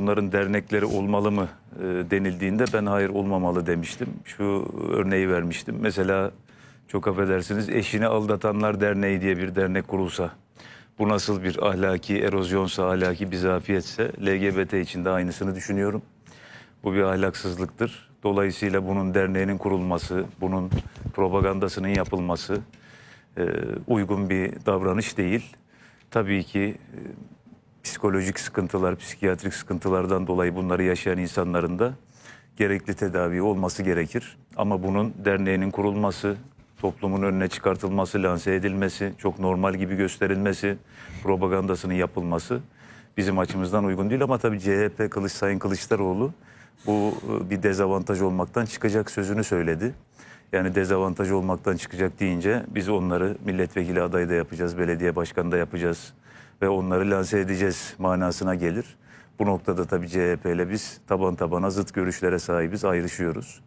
Bunların dernekleri olmalı mı e, denildiğinde ben hayır olmamalı demiştim. Şu örneği vermiştim. Mesela çok affedersiniz eşini aldatanlar derneği diye bir dernek kurulsa bu nasıl bir ahlaki erozyonsa, ahlaki bir zafiyetse LGBT için de aynısını düşünüyorum. Bu bir ahlaksızlıktır. Dolayısıyla bunun derneğinin kurulması, bunun propagandasının yapılması e, uygun bir davranış değil. Tabii ki e, psikolojik sıkıntılar, psikiyatrik sıkıntılardan dolayı bunları yaşayan insanların da gerekli tedavi olması gerekir. Ama bunun derneğinin kurulması, toplumun önüne çıkartılması, lanse edilmesi, çok normal gibi gösterilmesi, propagandasının yapılması bizim açımızdan uygun değil. Ama tabii CHP Kılıç Sayın Kılıçdaroğlu bu e, bir dezavantaj olmaktan çıkacak sözünü söyledi. Yani dezavantaj olmaktan çıkacak deyince biz onları milletvekili adayı da yapacağız, belediye başkanı da yapacağız ve onları lanse edeceğiz manasına gelir. Bu noktada tabii CHP ile biz taban tabana zıt görüşlere sahibiz, ayrışıyoruz.